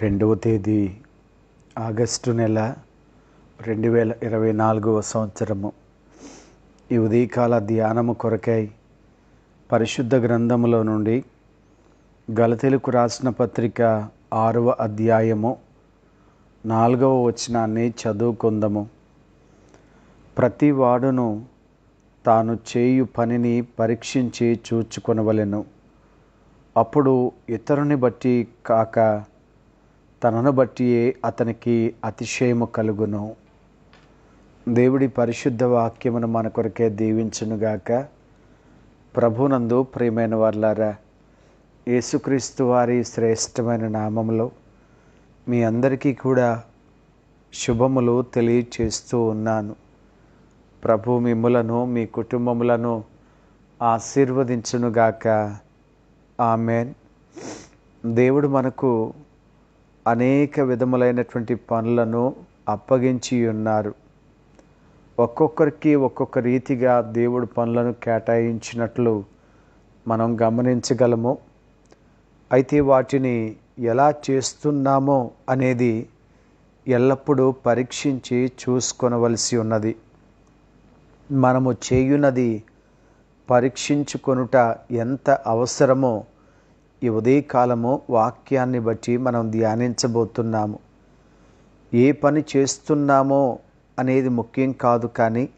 రెండవ తేదీ ఆగస్టు నెల రెండు వేల ఇరవై నాలుగవ సంవత్సరము. ఈ ఉదయకాల ధ్యానము కొరకై పరిశుద్ధ గ్రంథములో నుండి గలతెలుకు రాసిన పత్రిక ఆరవ అధ్యాయము నాలుగవ వచనాన్ని చదువుకుందాము. ప్రతి వాడును తాను చేయు పనిని పరీక్షించి చూచుకొనవలెను. అప్పుడు ఇతరుని బట్టి కాక తనను బట్టియే అతనికి అతిశయము కలుగును. దేవుడి పరిశుద్ధ వాక్యమును మన కొరకే దీవించునుగాక ప్రభునందు ప్రియమైన వర్లారా యేసుక్రీస్తు వారి శ్రేష్టమైన నామములో మీ అందరికీ కూడా శుభములు తెలియచేస్తూ ఉన్నాను. ప్రభు మిమ్ములను మీ కుటుంబములను ఆశీర్వదించునుగాక ఆమెన్. దేవుడు మనకు అనేక విధములైనటువంటి పనులను అప్పగించి ఉన్నారు. ఒక్కొక్కరికి ఒక్కొక్క రీతిగా దేవుడు పనులను కేటాయించినట్లు మనం గమనించగలము. అయితే వాటిని ఎలా చేస్తున్నామో అనేది ఎల్లప్పుడూ పరీక్షించి చూసుకొనవలసి ఉన్నది. మనము చేయునది పరీక్షించుకొనుట ఎంత అవసరమో ఈ ఉదయకాలము వాక్యాన్ని బట్టి మనం ధ్యానించబోతున్నాము. ఏ పని చేస్తున్నామో అనేది ముఖ్యం కాదు కానీ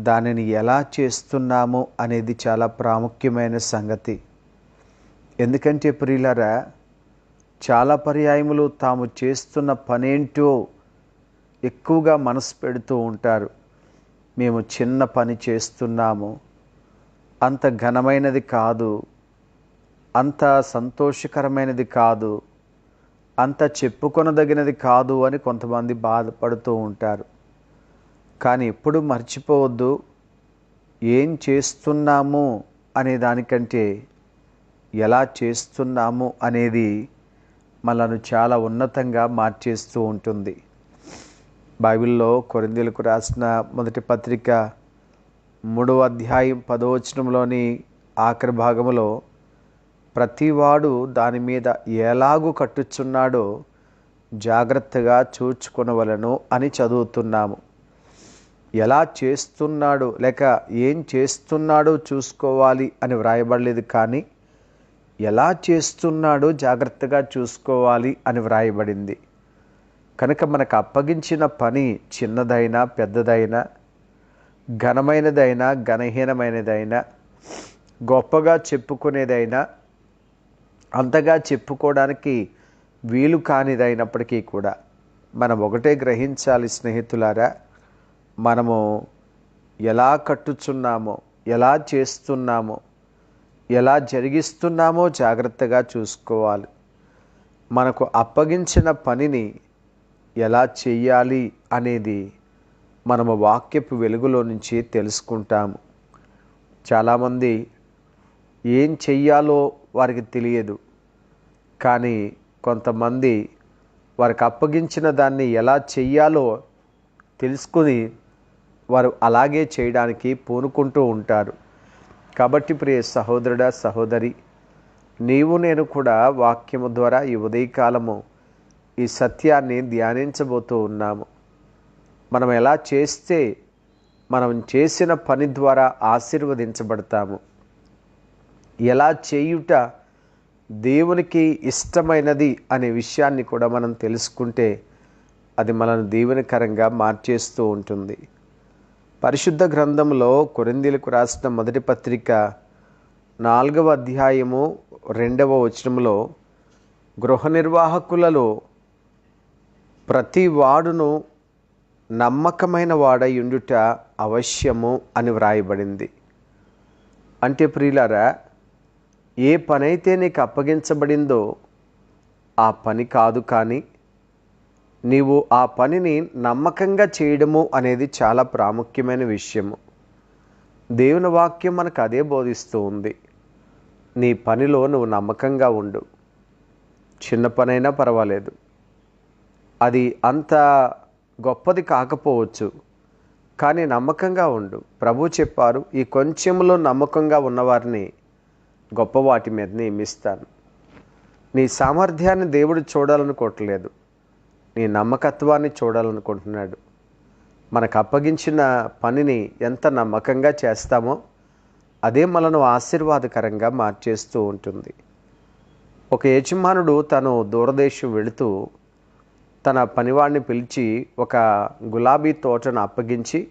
దానిని ఎలా చేస్తున్నామో అనేది చాలా ప్రాముఖ్యమైన సంగతి. ఎందుకంటే ప్రియులరా చాలా పర్యాయములు తాము చేస్తున్న పనేంటో ఎక్కువగా మనసు పెడుతూ ఉంటారు. మేము చిన్న పని చేస్తున్నాము అంత ఘనమైనది కాదు అంత సంతోషకరమైనది కాదు అంత చెప్పుకొనదగినది కాదు అని కొంతమంది బాధపడుతూ ఉంటారు. కానీ ఎప్పుడు మర్చిపోవద్దు ఏం చేస్తున్నాము అనే దానికంటే ఎలా చేస్తున్నాము అనేది మనను చాలా ఉన్నతంగా మార్చేస్తూ ఉంటుంది. బైబిల్లో కొరిందీలకు రాసిన మొదటి పత్రిక మూడవ అధ్యాయం పదవచనంలోని ఆఖరి భాగంలో ప్రతివాడు దాని మీద ఎలాగూ కట్టుచున్నాడో జాగ్రత్తగా చూచుకునవలను అని చదువుతున్నాము. ఎలా చేస్తున్నాడో లేక ఏం చేస్తున్నాడో చూసుకోవాలి అని వ్రాయబడలేదు కానీ ఎలా చేస్తున్నాడో జాగ్రత్తగా చూసుకోవాలి అని వ్రాయబడింది. కనుక మనకు అప్పగించిన పని చిన్నదైనా పెద్దదైనా ఘనమైనదైనా ఘనహీనమైనదైనా గొప్పగా చెప్పుకునేదైనా అంతగా చెప్పుకోవడానికి వీలు కానిదైనప్పటికీ కూడా మనం ఒకటే గ్రహించాలి స్నేహితులారా మనము ఎలా కట్టుచున్నామో ఎలా చేస్తున్నామో ఎలా జరిగిస్తున్నామో జాగ్రత్తగా చూసుకోవాలి. మనకు అప్పగించిన పనిని ఎలా చేయాలి అనేది మనము వాక్యపు వెలుగులో నుంచి తెలుసుకుంటాము. చాలామంది ఏం చెయ్యాలో వారికి తెలియదు. కానీ కొంతమంది వారికి అప్పగించిన దాన్ని ఎలా చెయ్యాలో తెలుసుకుని వారు అలాగే చేయడానికి పూనుకుంటూ ఉంటారు. కాబట్టి ప్రియ సహోదరుడా సహోదరి నీవు నేను కూడా వాక్యము ద్వారా ఈ ఉదయకాలము ఈ సత్యాన్ని ధ్యానించబోతూ ఉన్నాము. మనం ఎలా చేస్తే మనం చేసిన పని ద్వారా ఆశీర్వదించబడతాము. ఎలా చేయుట దేవునికి ఇష్టమైనది అనే విషయాన్ని కూడా మనం తెలుసుకుంటే అది మనను దీవెనకరంగా మార్చేస్తూ ఉంటుంది. పరిశుద్ధ గ్రంథంలో కొరిందీలకు రాసిన మొదటి పత్రిక నాలుగవ అధ్యాయము రెండవ వచనంలో గృహ నిర్వాహకులలో ప్రతి వాడును నమ్మకమైన వాడయుండుట అవశ్యము అని వ్రాయబడింది. అంటే ప్రియులారా ఏ పనైతే నీకు అప్పగించబడిందో ఆ పని కాదు కానీ నీవు ఆ పనిని నమ్మకంగా చేయడము అనేది చాలా ప్రాముఖ్యమైన విషయము. దేవుని వాక్యం మనకు అదే బోధిస్తూ ఉంది. నీ పనిలో నువ్వు నమ్మకంగా ఉండు. చిన్న పనైనా పర్వాలేదు. అది అంత గొప్పది కాకపోవచ్చు. కానీ నమ్మకంగా ఉండు. ప్రభు చెప్పారు ఈ కొంచెంలో నమ్మకంగా ఉన్నవారిని గొప్ప వాటి మీద నియమిస్తాను. నీ సామర్థ్యాన్ని దేవుడు చూడాలనుకోవట్లేదు. నీ నమ్మకత్వాన్ని చూడాలనుకుంటున్నాడు. మనకు అప్పగించిన పనిని ఎంత నమ్మకంగా చేస్తామో అదే మనను ఆశీర్వాదకరంగా మార్చేస్తూ ఉంటుంది. ఒక యజమానుడు తను దూరదేశం వెళుతూ తన పనివాడిని పిలిచి ఒక గులాబీ తోటను అప్పగించి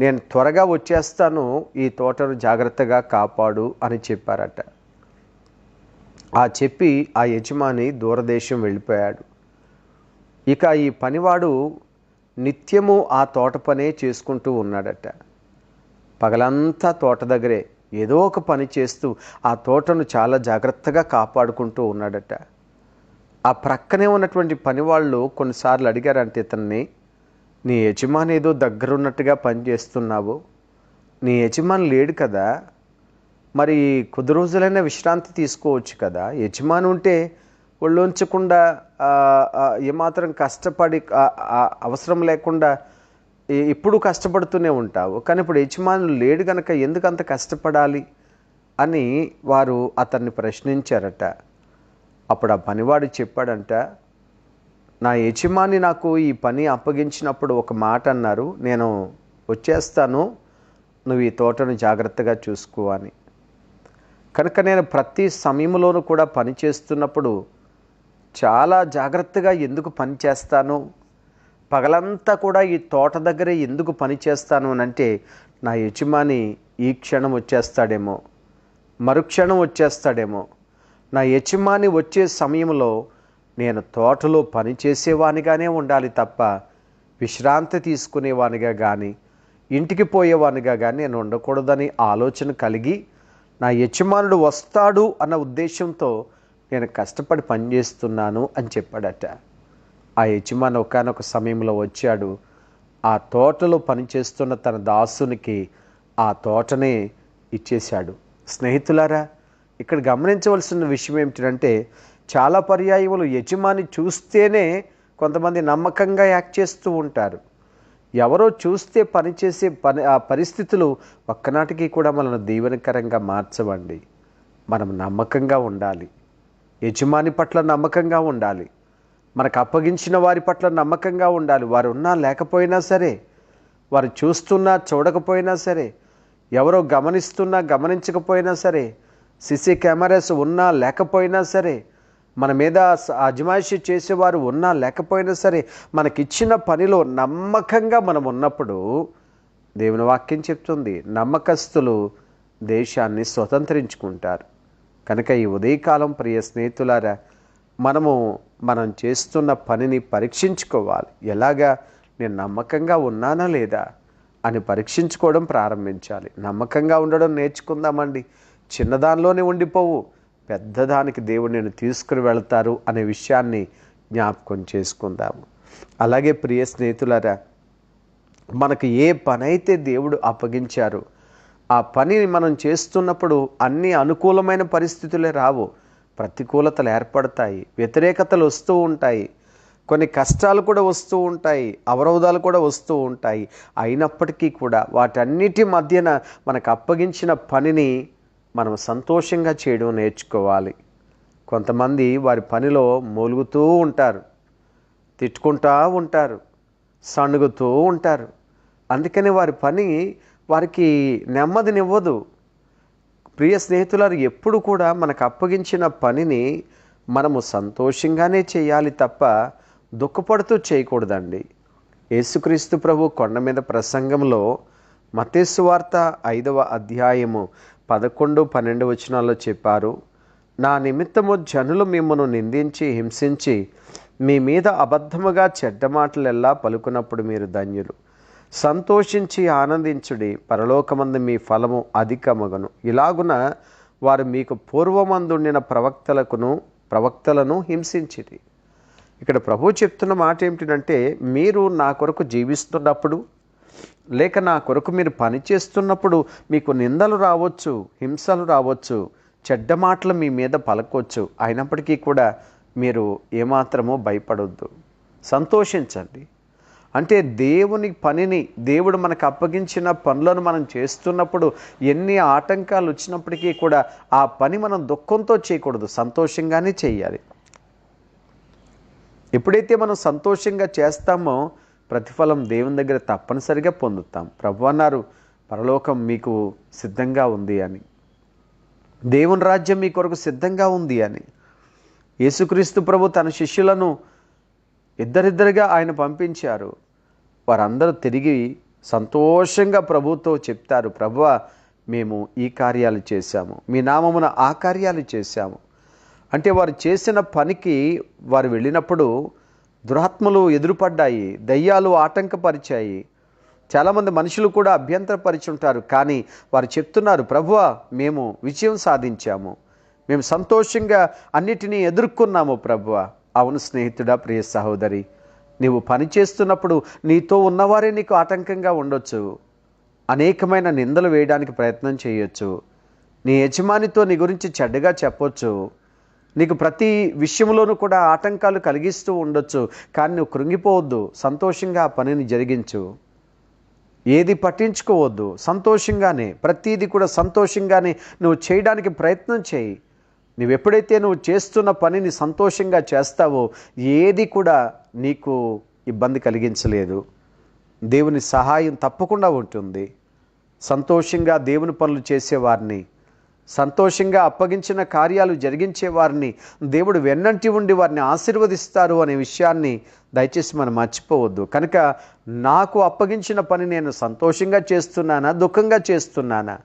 నేను త్వరగా వచ్చేస్తాను ఈ తోటను జాగ్రత్తగా కాపాడు అని చెప్పారట. ఆ చెప్పి ఆ యజమాని దూరదేశం వెళ్ళిపోయాడు. ఇక ఈ పనివాడు నిత్యము ఆ తోట పనే చేసుకుంటూ ఉన్నాడట. పగలంతా తోట దగ్గరే ఏదో ఒక పని చేస్తూ ఆ తోటను చాలా జాగ్రత్తగా కాపాడుకుంటూ ఉన్నాడట. ఆ ప్రక్కనే ఉన్నటువంటి పనివాళ్ళు కొన్నిసార్లు అడిగారంటే ఇతన్ని నీ యజమాని ఏదో దగ్గరున్నట్టుగా పనిచేస్తున్నావు. నీ యజమాని లేడు కదా. మరి కొద్ది రోజులైనా విశ్రాంతి తీసుకోవచ్చు కదా. యజమాని ఉంటే ఒళ్ళొంచకుండా ఉంచకుండా ఏమాత్రం కష్టపడి అవసరం లేకుండా ఎప్పుడు కష్టపడుతూనే ఉంటావు. కానీ ఇప్పుడు యజమానులు లేడు కనుక ఎందుకు అంత కష్టపడాలి అని వారు అతన్ని ప్రశ్నించారట. అప్పుడు ఆ పనివాడు చెప్పాడంట నా యజమాని నాకు ఈ పని అప్పగించినప్పుడు ఒక మాట అన్నారు. నేను వచ్చేస్తాను నువ్వు ఈ తోటను జాగ్రత్తగా చూసుకో అని. కనుక నేను ప్రతి సమయంలోనూ కూడా పని చేస్తున్నప్పుడు చాలా జాగ్రత్తగా ఎందుకు పని చేస్తాను? పగలంతా కూడా ఈ తోట దగ్గరే ఎందుకు పని చేస్తాను అని అంటే నా యజమాని ఈ క్షణం వచ్చేస్తాడేమో మరుక్షణం వచ్చేస్తాడేమో. నా యజమాని వచ్చే సమయంలో నేను తోటలో పని చేసేవానిగానే ఉండాలి తప్ప విశ్రాంతి తీసుకునేవానిగా కానీ ఇంటికి పోయేవానిగా కానీ నేను ఉండకూడదని ఆలోచన కలిగి నా యజమానుడు వస్తాడు అన్న ఉద్దేశంతో నేను కష్టపడి పనిచేస్తున్నాను అని చెప్పాడట. ఆ యజమాని ఒకనొక సమయంలో వచ్చాడు. ఆ తోటలో పనిచేస్తున్న తన దాసునికి ఆ తోటనే ఇచ్చేశాడు. స్నేహితులారా ఇక్కడ గమనించవలసిన విషయం ఏమిటంటే చాలా పర్యాయములు యజమాని చూస్తేనే కొంతమంది నమ్మకంగా యాక్ట్ చేస్తూ ఉంటారు. ఎవరో చూస్తే పనిచేసే పని ఆ పరిస్థితులు ఒక్కనాటికి కూడా మనల్ని దీవెనకరంగా మార్చవండి. మనం నమ్మకంగా ఉండాలి. యజమాని పట్ల నమ్మకంగా ఉండాలి. మనకు అప్పగించిన వారి పట్ల నమ్మకంగా ఉండాలి. వారు ఉన్నా లేకపోయినా సరే వారు చూస్తున్నా చూడకపోయినా సరే ఎవరో గమనిస్తున్నా గమనించకపోయినా సరే సిసి కెమెరాస్ ఉన్నా లేకపోయినా సరే మన మీద అజమాయిషి చేసేవారు ఉన్నా లేకపోయినా సరే మనకిచ్చిన పనిలో నమ్మకంగా మనం ఉన్నప్పుడు దేవుని వాక్యం చెప్తుంది నమ్మకస్తులు దేశాన్ని స్వతంత్రించుకుంటారు. కనుక ఈ ఉదయకాలం ప్రియ స్నేహితులారా మనము మనం చేస్తున్న పనిని పరీక్షించుకోవాలి. ఎలాగా? నేను నమ్మకంగా ఉన్నానా లేదా అని పరీక్షించుకోవడం ప్రారంభించాలి. నమ్మకంగా ఉండడం నేర్చుకుందామండి. చిన్నదానిలోనే ఉండిపోవు. పెద్దదానికి దేవుడు నేను తీసుకుని వెళ్తారు అనే విషయాన్ని జ్ఞాపకం చేసుకుందాము. అలాగే ప్రియ స్నేహితులారా మనకు ఏ పని అయితే దేవుడు అప్పగించారో ఆ పనిని మనం చేస్తున్నప్పుడు అన్ని అనుకూలమైన పరిస్థితులే రావు. ప్రతికూలతలు ఏర్పడతాయి వ్యతిరేకతలు వస్తూ ఉంటాయి కొన్ని కష్టాలు కూడా వస్తూ ఉంటాయి అవరోధాలు కూడా వస్తూ ఉంటాయి. అయినప్పటికీ కూడా వాటన్నిటి మధ్యన మనకు అప్పగించిన పనిని మనం సంతోషంగా చేయడం నేర్చుకోవాలి. కొంతమంది వారి పనిలో మూలుగుతూ ఉంటారు. తిట్టుకుంటూ ఉంటారు. సణుగుతూ ఉంటారు. అందుకని వారి పని వారికి నెమ్మదినివ్వదు. ప్రియ స్నేహితులారు ఎప్పుడు కూడా మనకు అప్పగించిన పనిని మనము సంతోషంగానే చేయాలి తప్ప దుఃఖపడుతూ చేయకూడదండి. యేసుక్రీస్తు ప్రభు కొండ మీద ప్రసంగంలో మతేసు వార్త ఐదవ అధ్యాయము పదకొండు పన్నెండు వచనాల్లో చెప్పారు నా నిమిత్తము జనులు మిమ్మను నిందించి హింసించి మీ మీద అబద్ధముగా చెడ్డ మాటలెల్లా పలుకున్నప్పుడు మీరు ధన్యులు. సంతోషించి ఆనందించుడి పరలోకమందు మీ ఫలము అధికమగను. ఇలాగున వారు మీకు పూర్వమందుండిన ప్రవక్తలకును ప్రవక్తలను హింసించిరి. ఇక్కడ ప్రభు చెప్తున్న మాట ఏమిటంటే మీరు నా కొరకు జీవిస్తున్నప్పుడు లేక నా కొరకు మీరు పని చేస్తున్నప్పుడు మీకు నిందలు రావచ్చు హింసలు రావచ్చు చెడ్డ మాటలు మీ మీద పలకొచ్చు. అయినప్పటికీ కూడా మీరు ఏమాత్రమో భయపడొద్దు. సంతోషించండి. అంటే దేవుని పనిని దేవుడు మనకు అప్పగించిన పనులను మనం చేస్తున్నప్పుడు ఎన్ని ఆటంకాలు వచ్చినప్పటికీ కూడా ఆ పని మనం దుఃఖంతో చేయకూడదు సంతోషంగానే చేయాలి. ఎప్పుడైతే మనం సంతోషంగా చేస్తామో ప్రతిఫలం దేవుని దగ్గర తప్పనిసరిగా పొందుతాం. ప్రభు అన్నారు పరలోకం మీకు సిద్ధంగా ఉంది అని. దేవుని రాజ్యం మీ కొరకు సిద్ధంగా ఉంది అని. యేసుక్రీస్తు ప్రభు తన శిష్యులను ఇద్దరిద్దరిగా ఆయన పంపించారు. వారందరూ తిరిగి సంతోషంగా ప్రభుతో చెప్తారు ప్రభువా మేము ఈ కార్యాలు చేశాము. మీ నామమున ఆ కార్యాలు చేశాము. అంటే వారు చేసిన పనికి వారు వెళ్ళినప్పుడు దురాత్మలు ఎదురుపడ్డాయి దయ్యాలు ఆటంకపరిచాయి. చాలామంది మనుషులు కూడా అభ్యంతరపరిచుంటారు కానీ వారు చెప్తున్నారు ప్రభువ మేము విజయం సాధించాము. మేము సంతోషంగా అన్నిటినీ ఎదుర్కొన్నాము ప్రభువ. అవును స్నేహితుడా ప్రియ సహోదరి నీవు పని చేస్తున్నప్పుడు నీతో ఉన్నవారే నీకు ఆటంకంగా ఉండొచ్చు. అనేకమైన నిందలు వేయడానికి ప్రయత్నం చేయొచ్చు. నీ యజమానితో నీ గురించి చెడ్డగా చెప్పొచ్చు. నీకు ప్రతి విషయంలోనూ కూడా ఆటంకాలు కలిగిస్తూ ఉండొచ్చు కానీ నువ్వు కృంగిపోవద్దు సంతోషంగా ఆ పనిని జరిగించు. ఏది పట్టించుకోవద్దు సంతోషంగానే ప్రతీది కూడా సంతోషంగానే నువ్వు చేయడానికి ప్రయత్నం చేయి. నువ్వు ఎప్పుడైతే నువ్వు చేస్తున్న పనిని సంతోషంగా చేస్తావో ఏది కూడా నీకు ఇబ్బంది కలిగించలేదు. దేవుని సహాయం తప్పకుండా ఉంటుంది. సంతోషంగా దేవుని పనులు చేసేవారిని సంతోషంగా అప్పగించిన కార్యాలు జరిగించే వారిని దేవుడు వెన్నంటి ఉండి వారిని ఆశీర్వదిస్తారు అనే విషయాన్ని దయచేసి మనం మర్చిపోవద్దు. కనుక నాకు అప్పగించిన పని నేను సంతోషంగా చేస్తున్నానా? దుఃఖంగా చేస్తున్నానా?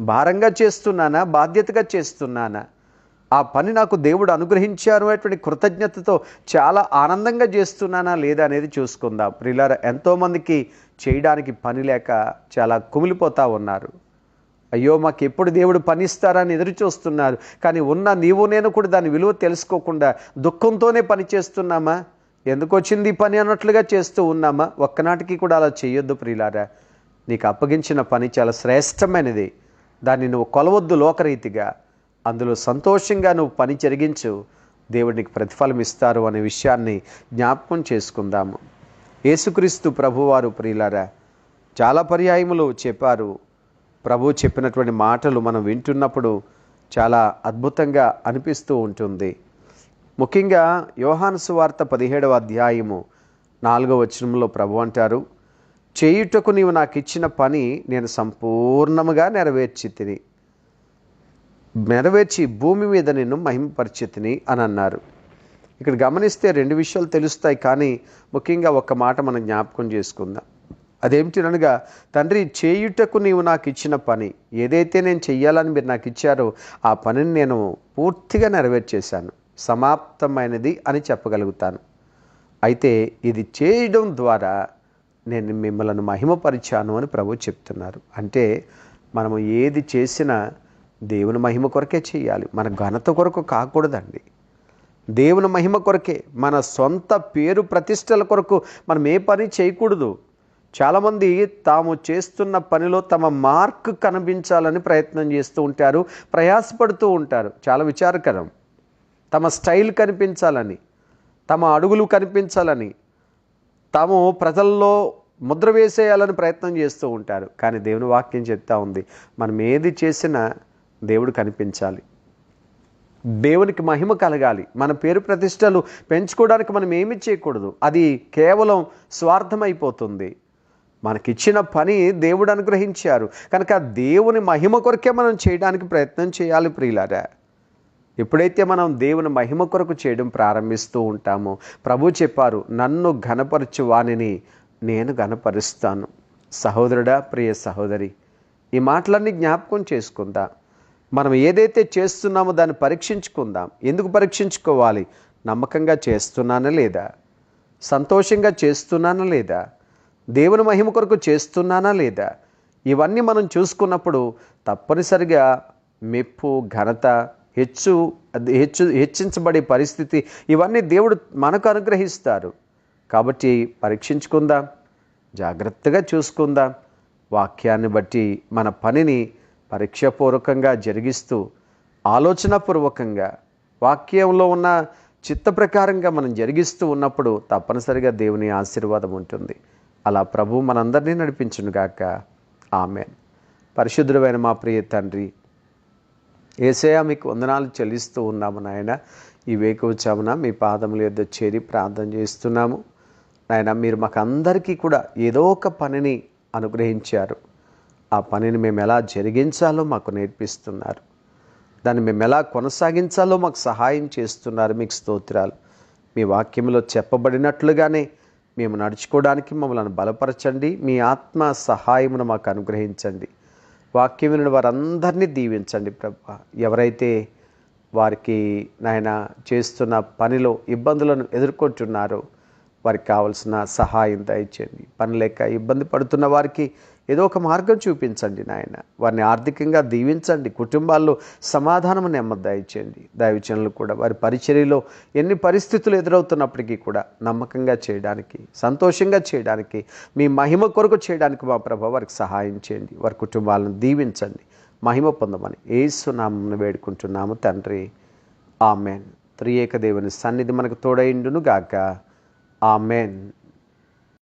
భారంగా చేస్తున్నానా? బాధ్యతగా చేస్తున్నానా? ఆ పని నాకు దేవుడు అనుగ్రహించారు అనేటువంటి కృతజ్ఞతతో చాలా ఆనందంగా చేస్తున్నానా లేదా అనేది చూసుకుందాం. ప్రిలార ఎంతోమందికి చేయడానికి పని లేక చాలా కుమిలిపోతూ ఉన్నారు. అయ్యో మాకు ఎప్పుడు దేవుడు పనిస్తారని ఎదురు చూస్తున్నారు. కానీ ఉన్న నీవు నేను కూడా దాని విలువ తెలుసుకోకుండా దుఃఖంతోనే పని చేస్తున్నామా? ఎందుకు వచ్చింది పని అన్నట్లుగా చేస్తూ ఉన్నామా? ఒక్కనాటికి కూడా అలా చేయొద్దు ప్రియులారా. నీకు అప్పగించిన పని చాలా శ్రేష్టమైనది. దాన్ని నువ్వు కొలవద్దు లోకరీతిగా. అందులో సంతోషంగా నువ్వు పని జరిగించు. దేవుడికి ప్రతిఫలం ఇస్తారు అనే విషయాన్ని జ్ఞాపకం చేసుకుందాము. యేసుక్రీస్తు ప్రభువారు ప్రియులారా చాలా పర్యాయములు చెప్పారు. ప్రభు చెప్పినటువంటి మాటలు మనం వింటున్నప్పుడు చాలా అద్భుతంగా అనిపిస్తూ ఉంటుంది. ముఖ్యంగా యోహాను సువార్త పదిహేడవ అధ్యాయము నాలుగవ వచనంలో ప్రభు అంటారు చేయుటకు నీవు నాకు ఇచ్చిన పని నేను సంపూర్ణముగా నెరవేర్చి తిని నెరవేర్చి భూమి మీద నిన్ను మహిమపరిచితిని అని అన్నారు. ఇక్కడ గమనిస్తే రెండు విషయాలు తెలుస్తాయి కానీ ముఖ్యంగా ఒక మాట మనం జ్ఞాపకం చేసుకుందాం. అదేమిటినగా తండ్రి చేయుటకు నీవు నాకు ఇచ్చిన పని ఏదైతే నేను చెయ్యాలని మీరు నాకు ఇచ్చారో ఆ పనిని నేను పూర్తిగా నెరవేర్చేశాను సమాప్తమైనది అని చెప్పగలుగుతాను. అయితే ఇది చేయడం ద్వారా నేను మిమ్మల్ని మహిమపరిచాను అని ప్రభు చెప్తున్నారు. అంటే మనము ఏది చేసినా దేవుని మహిమ కొరకే చేయాలి. మన ఘనత కొరకు కాకూడదండి. దేవుని మహిమ కొరకే మన సొంత పేరు ప్రతిష్టల కొరకు మనం ఏ పని చేయకూడదు. చాలామంది తాము చేస్తున్న పనిలో తమ మార్క్ కనిపించాలని ప్రయత్నం చేస్తూ ఉంటారు ప్రయాసపడుతూ ఉంటారు. చాలా విచారకరం. తమ స్టైల్ కనిపించాలని తమ అడుగులు కనిపించాలని తాము ప్రజల్లో ముద్ర వేసేయాలని ప్రయత్నం చేస్తూ ఉంటారు. కానీ దేవుని వాక్యం చెప్తా ఉంది మనం ఏది చేసినా దేవుడు కనిపించాలి. దేవునికి మహిమ కలగాలి. మన పేరు ప్రతిష్టలు పెంచుకోవడానికి మనం ఏమి చేయకూడదు. అది కేవలం స్వార్థమైపోతుంది. మనకిచ్చిన పని దేవుడు అనుగ్రహించారు. కనుక దేవుని మహిమ కొరకే మనం చేయడానికి ప్రయత్నం చేయాలి ప్రియులారా. ఎప్పుడైతే మనం దేవుని మహిమ కొరకు చేయడం ప్రారంభిస్తూ ఉంటామో ప్రభు చెప్పారు నన్ను ఘనపరచు వాణిని నేను ఘనపరుస్తాను. సహోదరుడా ప్రియ సహోదరి ఈ మాటలన్నీ జ్ఞాపకం చేసుకుందాం. మనం ఏదైతే చేస్తున్నామో దాన్ని పరీక్షించుకుందాం. ఎందుకు పరీక్షించుకోవాలి? నమ్మకంగా చేస్తున్నానా లేదా? సంతోషంగా చేస్తున్నానా లేదా? దేవుని మహిమ కొరకు చేస్తున్నానా లేదా? ఇవన్నీ మనం చూసుకున్నప్పుడు తప్పనిసరిగా మెప్పు ఘనత హెచ్చు హెచ్చు హెచ్చించబడే పరిస్థితి ఇవన్నీ దేవుడు మనకు అనుగ్రహిస్తారు. కాబట్టి పరీక్షించుకుందాం జాగ్రత్తగా చూసుకుందాం. వాక్యాన్ని బట్టి మన పనిని పరీక్షపూర్వకంగా జరిగిస్తూ ఆలోచనపూర్వకంగా వాక్యంలో ఉన్న చిత్త ప్రకారంగా మనం జరిగిస్తూ ఉన్నప్పుడు తప్పనిసరిగా దేవుని ఆశీర్వాదం ఉంటుంది. అలా ప్రభు మనందరినీ నడిపించును గాక. ఆమెన్. పరిశుద్ధుడైన మా ప్రియ తండ్రి ఏసయా మీకు వందనాలు చెల్లిస్తూ ఉన్నాము నాయన. ఈ వేకువచామున మీ పాదముల యొద్ద చేరి ప్రార్థన చేస్తున్నాము. నాయన మీరు మాకు అందరికీ కూడా ఏదో ఒక పనిని అనుగ్రహించారు. ఆ పనిని మేము ఎలా జరిగించాలో మాకు నేర్పిస్తున్నారు. దాన్ని మేము ఎలా కొనసాగించాలో మాకు సహాయం చేస్తున్నారు. మీకు స్తోత్రాలు. మీ వాక్యంలో చెప్పబడినట్లుగానే మేము నడుచుకోవడానికి మమ్మల్ని బలపరచండి. మీ ఆత్మ సహాయమును మాకు అనుగ్రహించండి. వాక్యం విని వారందరినీ దీవించండి ప్రభు. ఎవరైతే వారికి నాయన చేస్తున్న పనిలో ఇబ్బందులను ఎదుర్కొంటున్నారో వారికి కావలసిన సహాయం దయచేయండి. పని లేక ఇబ్బంది పడుతున్న వారికి ఏదో ఒక మార్గం చూపించండి నాయన. వారిని ఆర్థికంగా దీవించండి. కుటుంబాల్లో సమాధానం నెమ్మది దయచేయండి. దైవచనులు కూడా వారి పరిచర్యలో ఎన్ని పరిస్థితులు ఎదురవుతున్నప్పటికీ కూడా నమ్మకంగా చేయడానికి సంతోషంగా చేయడానికి మీ మహిమ కొరకు చేయడానికి మా ప్రభావ వారికి సహాయం చేయండి. వారి కుటుంబాలను దీవించండి. మహిమ పొందమని ఏసునామం వేడుకుంటున్నాము తండ్రి. ఆమెన్. త్రియేక దేవుని సన్నిధి మనకు తోడైండును గాక ఆమెన్